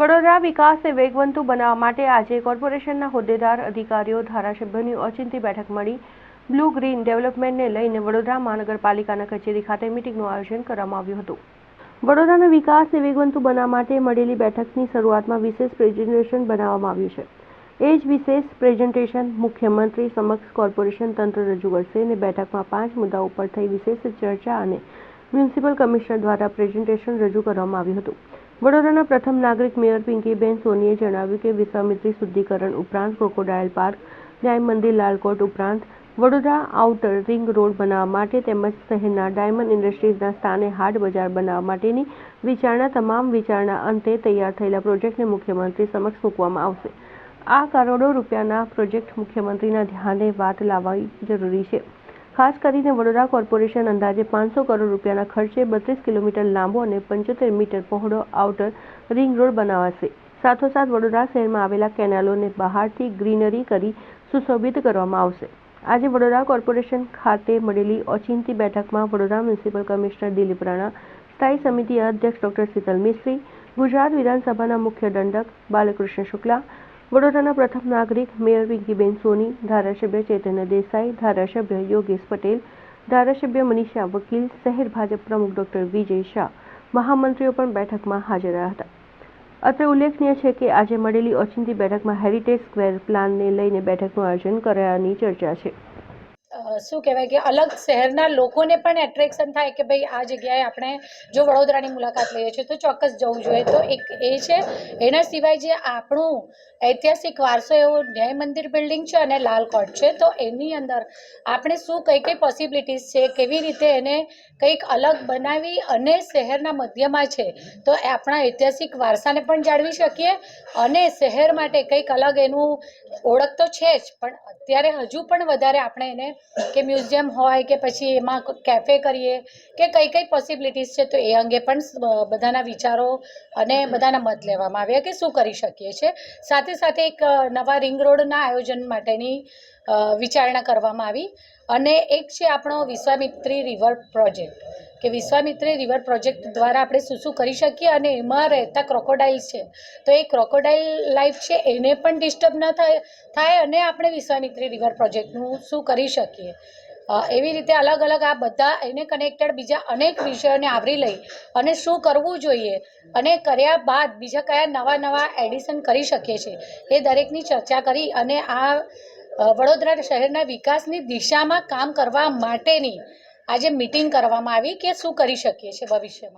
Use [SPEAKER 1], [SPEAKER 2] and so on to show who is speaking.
[SPEAKER 1] વડોદરા વિકાસને વેગવંતુ બનાવવા માટે આજે કોર્પોરેશનના હોદ્દેદાર અધિકારીઓ, ધારાસભ્યોની ઓચિંતી બેઠક મળી. બ્લુ ગ્રીન ડેવલપમેન્ટને લઈને વડોદરા મહાનગરપાલિકાના કચેરી ખાતે મિટિંગનું આયોજન કરવામાં આવ્યું હતું. વડોદરાના વિકાસને વેગવંતુ બનાવવા માટે મળેલી બેઠકની શરૂઆતમાં વિશેષ પ્રેઝન્ટેશન બનાવવામાં આવ્યું છે. એ જ વિશેષ પ્રેઝન્ટેશન મુખ્યમંત્રી સમક્ષ કોર્પોરેશન તંત્ર રજૂ કરશે અને બેઠકમાં પાંચ મુદ્દાઓ ઉપર થઈ વિશેષ ચર્ચા અને મ્યુનિસિપલ કમિશનર દ્વારા પ્રેઝન્ટેશન રજૂ કરવામાં આવ્યું હતું. વડોદરાના પ્રથમ નાગરિક મેયર પિંકીબેન સોનીએ જણાવ્યું કે વિશ્વામિત્રી શુદ્ધિકરણ ઉપરાંત ક્રોકોડાયલ પાર્ક ન્યાય મંદિર લાલકોટ ઉપરાંત વડોદરા આઉટર રિંગ રોડ બનાવવા માટે તેમજ શહેરના ડાયમંડ ઇન્ડસ્ટ્રીઝના સ્થાને હાટ બજાર બનાવવા માટેની વિચારણા, તમામ વિચારણા અંતે તૈયાર થયેલા પ્રોજેક્ટને મુખ્યમંત્રી સમક્ષ મૂકવામાં આવશે. આ કરોડો રૂપિયાના પ્રોજેક્ટ મુખ્યમંત્રીના ધ્યાને વાત લાવવી જરૂરી છે. ખાસ કરીને વડોદરા કોર્પોરેશન અંદાજે પાંચસો કરોડ રૂપિયાના ખર્ચે બત્રીસ કિલોમીટર લાંબો અને પંચોતેર મીટર પહોળો આઉટર રિંગ રોડ બનાવાશે. સાથોસાથ વડોદરા શહેરમાં આવેલા કેનાલોને બહારથી ગ્રીનરી કરી સુશોભિત કરવામાં આવશે. આજે વડોદરા કોર્પોરેશન ખાતે મળેલી ઓચિંતી બેઠકમાં વડોદરા મ્યુનિસિપલ કમિશનર દિલીપ રાણા, સ્થાયી સમિતિ અધ્યક્ષ ડોક્ટર શીતલ મિસ્ત્રી, ગુજરાત વિધાનસભાના મુખ્ય દંડક બાલકૃષ્ણ શુક્લા વડોદરાના પ્રથમ નાગરિક મેયર પિંકીબેન સોની, ધારાસભ્ય ચેતન્ય દેસાઈ, ધારાસભ્ય યોગેશ પટેલ, ધારાસભ્ય મનીષા વકીલ, શહેર ભાજપ પ્રમુખ ડોક્ટર વિજય શાહ મહામંત્રીઓ પણ બેઠકમાં હાજર રહ્યા હતા. અત્રે ઉલ્લેખનીય છે કે આજે મળેલી ઓચિંતી બેઠકમાં હેરિટેજ સ્ક્વેર પ્લાનને લઈને બેઠકનું આયોજન કરાયાની ચર્ચા છે.
[SPEAKER 2] શું કહેવાય કે અલગ શહેરના લોકોને પણ એટ્રેક્શન થાય કે ભાઈ આ જગ્યાએ આપણે જો વડોદરાની મુલાકાત લઈએ છીએ તો ચોક્કસ જવું જોઈએ. તો એક એ છે, એના સિવાય જે આપણું ઐતિહાસિક વારસો એવો ન્યાય મંદિર બિલ્ડિંગ છે અને લાલ કોટ છે, તો એની અંદર આપણે શું કઈ કઈ પોસિબિલિટીઝ છે, કેવી રીતે એને કંઈક અલગ બનાવી અને શહેરના મધ્યમાં છે, તો આપણા ઐતિહાસિક વારસાને પણ જાળવી શકીએ અને શહેર માટે કંઈક અલગ એનું ઓળખ તો છે જ, પણ અત્યારે હજુ પણ વધારે આપણે એને કે મ્યુઝિયમ હોય કે પછી એમાં કેફે કરીએ કે કઈ કઈ પોસિબિલિટીઝ છે, તો એ અંગે પણ બધાના વિચારો અને બધાના મત લેવામાં આવ્યા કે શું કરી શકીએ છીએ સાથે સાથે એક નવા રિંગ રોડના આયોજન માટેની વિચારણા કરવામાં આવી. અને એક છે આપણો વિશ્વામિત્રી રિવર પ્રોજેક્ટ, કે વિશ્વામિત્રી રિવર પ્રોજેક્ટ દ્વારા આપણે શું શું કરી શકીએ અને એમાં રહેતા ક્રોકોડાઇલ્સ છે. તો એ ક્રોકોડાઇલ લાઈફ છે એને પણ ડિસ્ટર્બ ન થાય થાય અને આપણે વિશ્વામિત્રી રિવર પ્રોજેક્ટનું શું કરી શકીએ. એવી રીતે અલગ અલગ આ બધા એને કનેક્ટેડ બીજા અનેક વિષયોને આવરી લઈ અને શું કરવું જોઈએ અને કર્યા બાદ બીજા કયા નવા નવા એડિશન કરી શકીએ છીએ એ દરેકની ચર્ચા કરી અને આ વડોદરા શહેરના વિકાસની દિશામાં કામ કરવા માટેની આજે મિટિંગ કરવામાં આવી કે શું કરી શકીએ છીએ ભવિષ્યમાં?